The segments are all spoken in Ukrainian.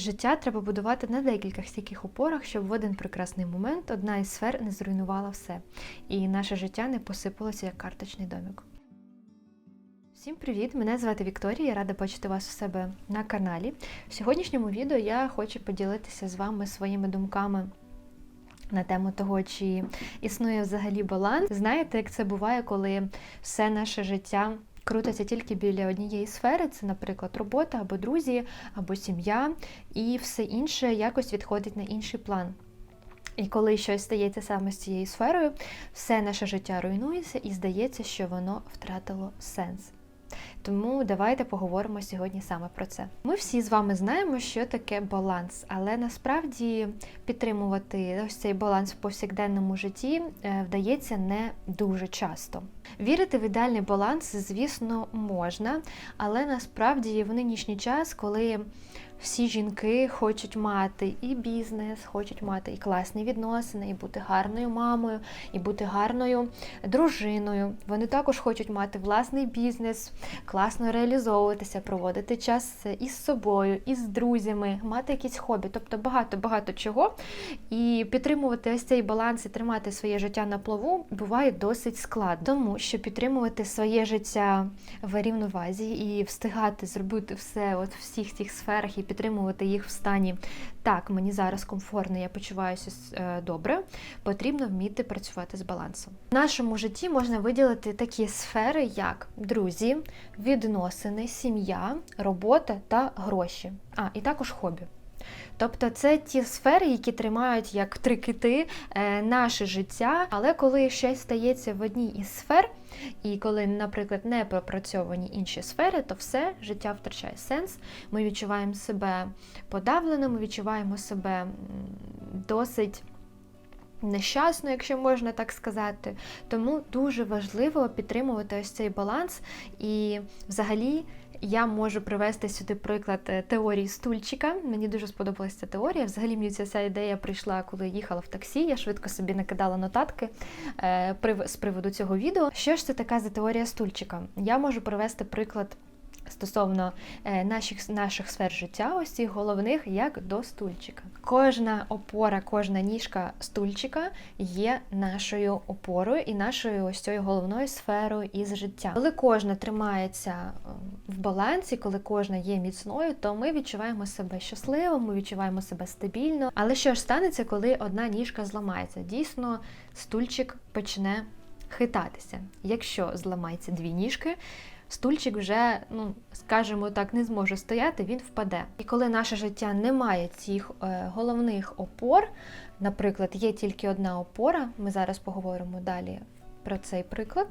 Життя треба будувати на декілька стійких опорах, щоб в один прекрасний момент одна із сфер не зруйнувала все, і наше життя не посипалося як карточний домик. Всім привіт! Мене звати Вікторія, я рада бачити вас у себе на каналі. В сьогоднішньому відео я хочу поділитися з вами своїми думками на тему того, чи існує взагалі баланс. Знаєте, як це буває, коли все наше життя крутиться тільки біля однієї сфери, це, наприклад, робота або друзі, або сім'я, і все інше якось відходить на інший план. І коли щось стається саме з цією сферою, все наше життя руйнується і здається, що воно втратило сенс. Тому давайте поговоримо сьогодні саме про це. Ми всі з вами знаємо, що таке баланс, але насправді підтримувати ось цей баланс в повсякденному житті е, вдається не дуже часто. Вірити в ідеальний баланс, звісно, можна, але насправді в нинішній час, коли всі жінки хочуть мати і бізнес, хочуть мати і класні відносини, і бути гарною мамою, і бути гарною дружиною. Вони також хочуть мати власний бізнес, класно реалізовуватися, проводити час із собою, із друзями, мати якісь хобі, тобто багато-багато чого. І підтримувати ось цей баланс і тримати своє життя на плаву буває досить складно, тому що підтримувати своє життя в рівновазі і встигати зробити все от в всіх цих сферах і підтримувати їх в стані так, мені зараз комфортно, я почуваюся е, добре. Потрібно вміти працювати з балансом. В нашому житті можна виділити такі сфери, як друзі, відносини, сім'я, робота та гроші, а і також хобі. Тобто це ті сфери, які тримають як три кити е, наше життя. Але коли щось стається в одній із сфер, і коли, наприклад, не пропрацьовані інші сфери, то все життя втрачає сенс. Ми відчуваємо себе подавленими, відчуваємо себе досить. Нещасно, якщо можна так сказати, тому дуже важливо підтримувати ось цей баланс і взагалі я можу привести сюди приклад е, теорії стульчика. Мені дуже сподобалася ця теорія. Взагалі мені ця ідея прийшла, коли їхала в таксі. Я швидко собі накидала нотатки е, з приводу цього відео. Що ж це така за теорія стульчика? Я можу привести приклад стосовно е, наших наших сфер життя, ось цих головних, як до стульчика. Кожна опора, кожна ніжка стульчика є нашою опорою і нашою ось цією головною сферою із життя. Коли кожна тримається в балансі, коли кожна є міцною, то ми відчуваємо себе щасливо, ми відчуваємо себе стабільно. Але що ж станеться, коли одна ніжка зламається? Дійсно, стульчик почне хитатися. Якщо зламається дві ніжки, стульчик вже, ну скажімо так, не зможе стояти, він впаде. І коли наше життя не має цих е, головних опор, наприклад, є тільки одна опора, ми зараз поговоримо далі про цей приклад,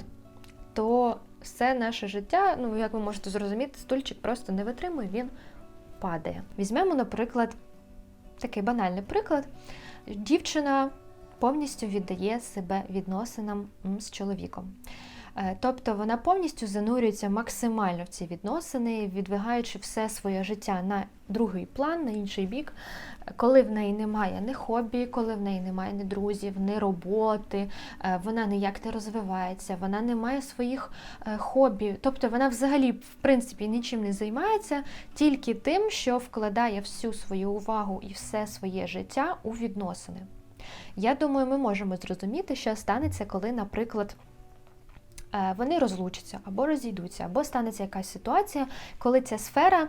то все наше життя, ну як ви можете зрозуміти, стульчик просто не витримує, він падає. Візьмемо, наприклад, такий банальний приклад. Дівчина повністю віддає себе відносинам з чоловіком. Е, тобто вона повністю занурюється максимально в ці відносини, відвигаючи все своє життя на другий план, на інший бік, коли в неї немає ні хобі, коли в неї немає ні друзів, ні роботи, е, вона ніяк не розвивається, вона не має своїх е, хобі. Тобто вона взагалі, в принципі, нічим не займається, тільки тим, що вкладає всю свою увагу і все своє життя у відносини. Я думаю, ми можемо зрозуміти, що станеться, коли, наприклад, вони розлучаться або розійдуться, або станеться якась ситуація, коли ця сфера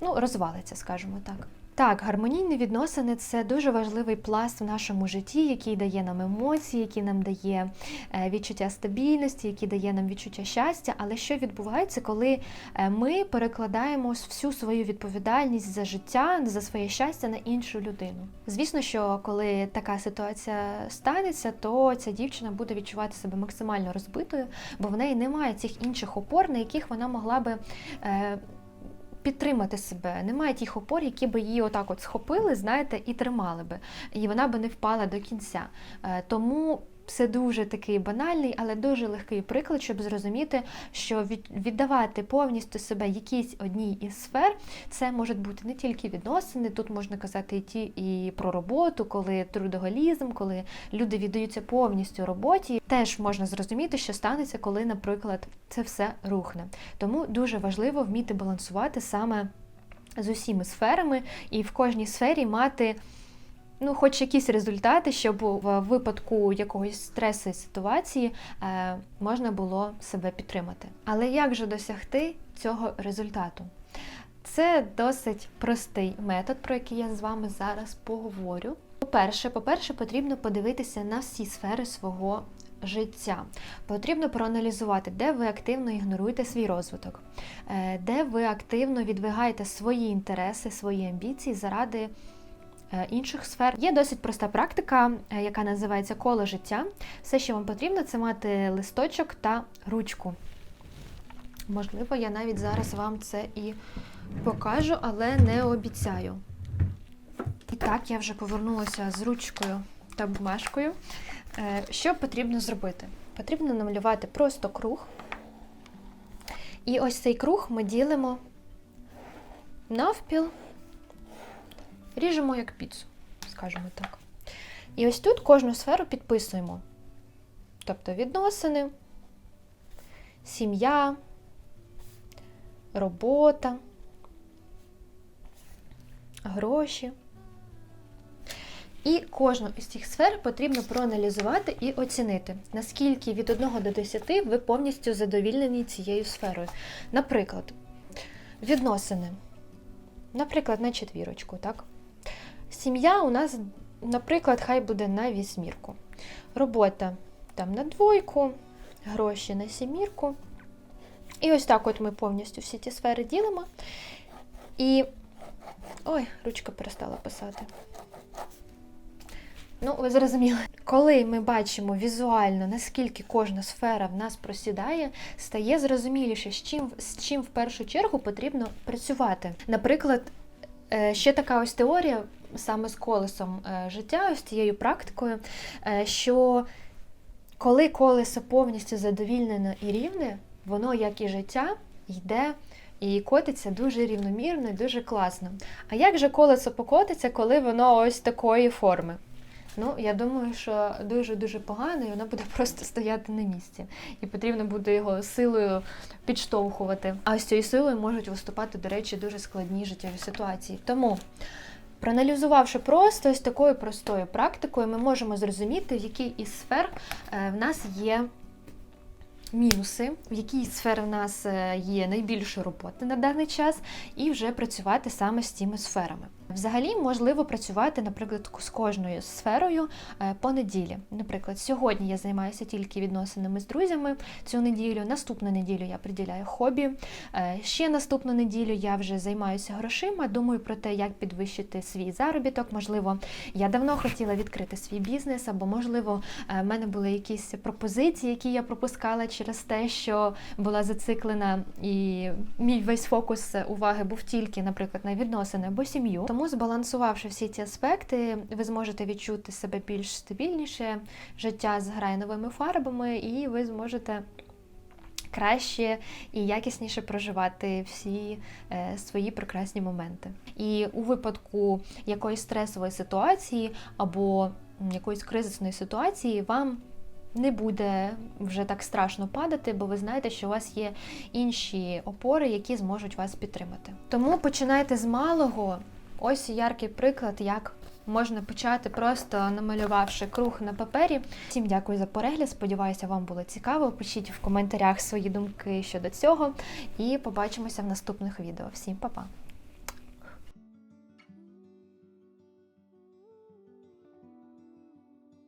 ну, розвалиться, скажімо так. Так, гармонійні відносини це дуже важливий пласт в нашому житті, який дає нам емоції, який нам дає е, відчуття стабільності, який дає нам відчуття щастя. Але що відбувається, коли е, ми перекладаємо всю свою відповідальність за життя, за своє щастя на іншу людину? Звісно, що коли така ситуація станеться, то ця дівчина буде відчувати себе максимально розбитою, бо в неї немає цих інших опор, на яких вона могла би. Підтримати себе. Немає тих опор, які би її отак от схопили, знаєте, і тримали би. І вона би не впала до кінця. Е, тому це дуже такий банальний, але дуже легкий приклад, щоб зрозуміти, що віддавати повністю себе якійсь одній із сфер, це можуть бути не тільки відносини, тут можна казати і ті і про роботу, коли трудоголізм, коли люди віддаються повністю роботі. Теж можна зрозуміти, що станеться, коли, наприклад, це все рухне. Тому дуже важливо вміти балансувати саме з усіма сферами, і в кожній сфері мати ну, хоч якісь результати, щоб в випадку якогось стресу і ситуації е, можна було себе підтримати. Але як же досягти цього результату? Це досить простий метод, про який я з вами зараз поговорю. По-перше, по-перше, потрібно подивитися на всі сфери свого життя. Потрібно проаналізувати, де ви активно ігноруєте свій розвиток, е, де ви активно відвигаєте свої інтереси, свої амбіції заради інших сфер. Є досить проста практика, е, яка називається коло життя. Все, що вам потрібно, це мати листочок та ручку. Можливо, я навіть зараз вам це і покажу, але не обіцяю. І так, я вже повернулася з ручкою та бумажкою. Е, Що потрібно зробити? Потрібно намалювати просто круг. І ось цей круг ми ділимо навпіл, ріжемо як піцу, скажімо так. І ось тут кожну сферу підписуємо. Тобто відносини, сім'я, робота, гроші. І кожну із цих сфер потрібно проаналізувати і оцінити, наскільки від 1 до 10 ви повністю задовільнені цією сферою. Наприклад, відносини. Наприклад, на четвірочку, так? Сім'я у нас, наприклад, хай буде на вісьмірку. Робота там на двойку, гроші на сімірку. І ось так от ми повністю всі ці сфери ділимо. І. Ой, ручка перестала писати. Ну, ви зрозуміли. Коли ми бачимо візуально, наскільки кожна сфера в нас просідає, стає зрозуміліше, з чим, з чим в першу чергу потрібно працювати. Наприклад, е, ще така ось теорія, саме з колесом е, життя, ось цією практикою, е, що коли колесо повністю задовільнено і рівне, воно, як і життя, йде. І котиться дуже рівномірно і дуже класно. А як же колесо покотиться, коли воно ось такої форми? Ну, я думаю, що дуже-дуже погано, і воно буде просто стояти на місці. І потрібно буде його силою підштовхувати. А з цією силою можуть виступати, до речі, дуже складні життєві ситуації. Тому, проаналізувавши просто ось такою простою практикою, ми можемо зрозуміти, в якій із сфер е, в нас є. Мінуси, в якій сфері в нас е, є найбільше роботи на даний час, і вже працювати саме з цими сферами. Взагалі можливо працювати, наприклад, з кожною сферою е, по неділі. Наприклад, сьогодні я займаюся тільки відносинами з друзями цю неділю. Наступну неділю я приділяю хобі. Е, ще наступну неділю я вже займаюся грошима. Думаю про те, як підвищити свій заробіток. Можливо, я давно хотіла відкрити свій бізнес, або, можливо, е, в мене були якісь пропозиції, які я пропускала через те, що була зациклена, і мій весь фокус уваги був тільки, наприклад, на відносини або сім'ю. Тому, збалансувавши всі ці аспекти, ви зможете відчути себе більш стабільніше, життя зграє новими фарбами, і ви зможете. Краще і якісніше проживати всі е, свої прекрасні моменти. І у випадку якоїсь стресової ситуації або якоїсь кризисної ситуації вам не буде вже так страшно падати, бо ви знаєте, що у вас є інші опори, які зможуть вас підтримати. Тому починайте з малого. Ось яркий приклад, як можна почати, просто намалювавши круг на папері. Всім дякую за перегляд. Сподіваюся, вам було цікаво. Пишіть в коментарях свої думки щодо цього, і побачимося в наступних відео. Всім па-па!